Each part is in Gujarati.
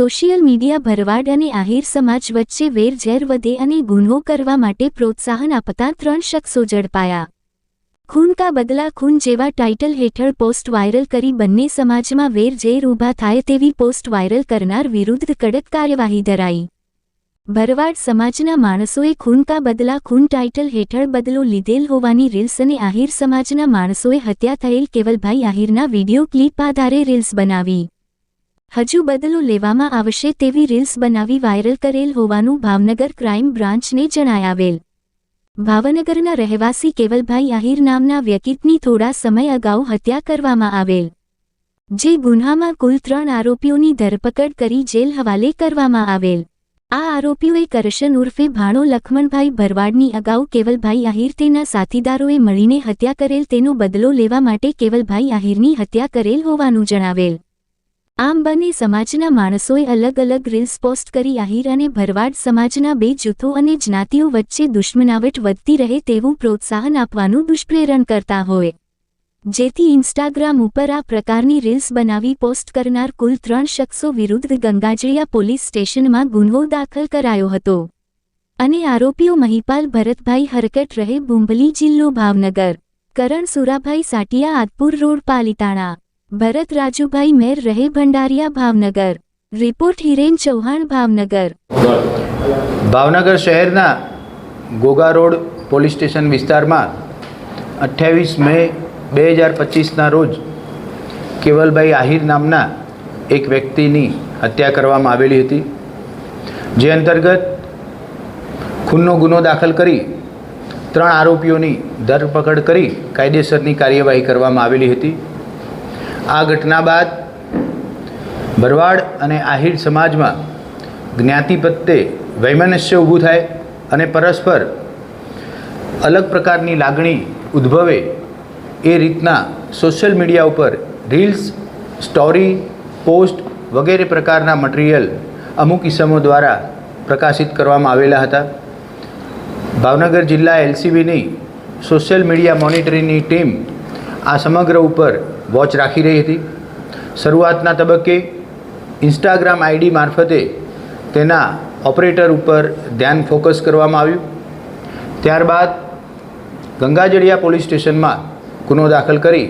સોશિયલ મીડિયા ભરવાડ અને આહિર સમાજ વચ્ચે વેરઝેર વધે અને ગુન્હો કરવા માટે પ્રોત્સાહન આપતા ત્રણ શખ્સો ઝડપાયા. ખૂન કા બદલા ખૂન જેવા ટાઇટલ હેઠળ પોસ્ટ વાયરલ કરી બંને સમાજમાં વેરઝેર ઊભા થાય તેવી પોસ્ટ વાયરલ કરનાર વિરુદ્ધ કડક કાર્યવાહી ધરાઈ. ભરવાડ સમાજના માણસોએ ખૂન કા બદલા ખૂન ટાઇટલ હેઠળ બદલો લીધેલ હોવાની રીલ્સ અને આહિર સમાજના માણસોએ હત્યા થયેલ કેવલભાઈ આહિરના વીડિયો ક્લિપ આધારે રીલ્સ બનાવી. હજુ બદલો લેવામાં આવશે તેવી રીલ્સ બનાવી વાયરલ કરેલ હોવાનું ભાવનગર ક્રાઇમ બ્રાન્ચને જણાયાવેલ ભાવનગરના રહેવાસી કેવલભાઈ આહિર નામના વ્યકિતની થોડા સમય અગાઉ હત્યા કરવામાં આવેલ. જે ગુન્હામાં કુલ ત્રણ આરોપીઓની ધરપકડ કરી જેલ હવાલે કરવામાં આવેલ. આ આરોપીઓએ કરશન ઉર્ફે ભાણો લખમણભાઈ ભરવાડની અગાઉ કેવલભાઈ આહિર તેના સાથીદારોએ મળીને હત્યા કરેલ તેનો બદલો લેવા માટે કેવલભાઈ આહિરની હત્યા કરેલ હોવાનું જણાવેલ. આમ બંને સમાજના માણસોએ અલગ અલગ રીલ્સ પોસ્ટ કરી આહિર અને ભરવાડ સમાજના બે જૂથો અને જ્ઞાતિઓ વચ્ચે દુશ્મનાવટ વધતી રહે તેવું પ્રોત્સાહન આપવાનું દુષ્પ્રેરણ કરતા હોય. જેથી ઇન્સ્ટાગ્રામ ઉપર આ પ્રકારની રીલ્સ બનાવી પોસ્ટ કરનાર કુલ ત્રણ શખ્સો વિરુદ્ધ ગંગાજળિયા પોલીસ સ્ટેશનમાં ગુન્હો દાખલ કરાયો હતો. અને આરોપીઓ મહિપાલ ભરતભાઈ હરકટ રહે બુંબલી જિલ્લો ભાવનગર, કરણ સુરાભાઈ સાટિયા, આદપુર રોડ, પાલિતાણા. ભરત રાજુભાઈ મેર રહે ભંડારિયા ભાવનગર. રિપોર્ટ હિરેન ચૌહાણ ભાવનગર. ભાવનગર શહેરના ગોગા રોડ પોલીસ સ્ટેશન વિસ્તારમાં અઠ્યાવીસ મે બે હજાર પચીસના રોજ કેવલભાઈ આહિર નામના એક વ્યક્તિની હત્યા કરવામાં આવેલી હતી, જે અંતર્ગત ખૂનનો ગુનો દાખલ કરી ત્રણ આરોપીઓની ધરપકડ કરી કાયદેસરની કાર્યવાહી કરવામાં આવેલી હતી. આ ઘટના બાદ ભરવાડ અને આહિર સમાજમાં જ્ઞાતિ પ્રત્યે વૈમનસ્ય ઊભું થાય અને પરસ્પર અલગ પ્રકારની લાગણી ઉદ્ભવે એ રીતના સોશિયલ મીડિયા ઉપર રીલ્સ, સ્ટોરી, પોસ્ટ વગેરે પ્રકારના મટીરિયલ અમુક ઇસમો દ્વારા પ્રકાશિત કરવામાં આવેલા હતા. ભાવનગર જિલ્લા એલસીબીની સોશિયલ મીડિયા મોનિટરિંગની ટીમ આ સમગ્ર ઉપર વોચ રાખી રહી હતી. શરૂઆતના તબક્કે ઇન્સ્ટાગ્રામ આઈડી મારફતે તેના ઓપરેટર ઉપર ધ્યાન ફોકસ કરવામાં આવ્યું. ત્યારબાદ ગંગાજળિયા પોલીસ સ્ટેશનમાં ગુનો દાખલ કરી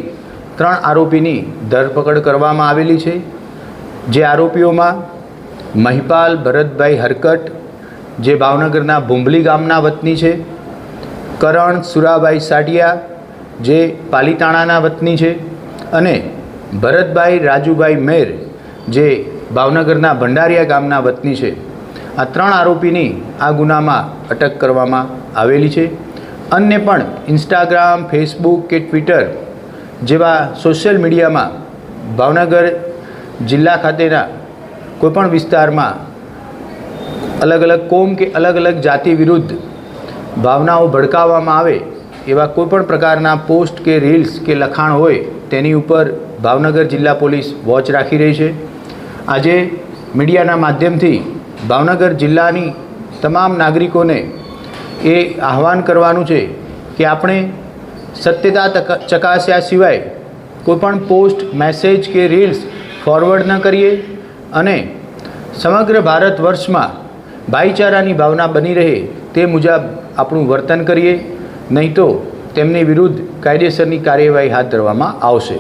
ત્રણ આરોપીની ધરપકડ કરવામાં આવેલી છે. જે આરોપીઓમાં મહિપાલ ભરતભાઈ હરકટ, જે ભાવનગરના ભૂંભલી ગામના વતની છે. કરણ સુરાભાઈ સાટિયા, જે પાલીતાણાના વતની છે. અને ભરતભાઈ રાજુભાઈ મેર, જે ભાવનગરના ભંડારિયા ગામના વતની છે, આ ત્રણ આરોપીની આ ગુનામાં અટક કરવામાં આવેલી છે. અન્ય પણ ઇન્સ્ટાગ્રામ, ફેસબુક કે ટ્વિટર જેવા સોશિયલ મીડિયામાં ભાવનગર જિલ્લા ખાતેના કોઈપણ વિસ્તારમાં અલગ અલગ કોમ કે અલગ અલગ જાતિ વિરુદ્ધ ભાવનાઓ ભડકાવવામાં આવે એવા કોઈપણ પ્રકારના પોસ્ટ કે રીલ્સ કે લખાણ હોય તેની ઉપર ભાવનગર જિલ્લા પોલીસ વોચ રાખી રહી છે. આજે મીડિયાના માધ્યમથી ભાવનગર જિલ્લાની તમામ નાગરિકોને એ આહવાન કરવાનું છે કે આપણે સત્યતા ચકાસ્યા સિવાય કોઈપણ પોસ્ટ, મેસેજ કે રીલ્સ ફોરવર્ડ ન કરીએ અને સમગ્ર ભારત વર્ષમાં ભાઈચારાની ભાવના બની રહે તે મુજબ આપણું વર્તન કરીએ. નહીં તો તેમની વિરુદ્ધ કાયદેસરની કાર્યવાહી હાથ ધરવામાં આવશે.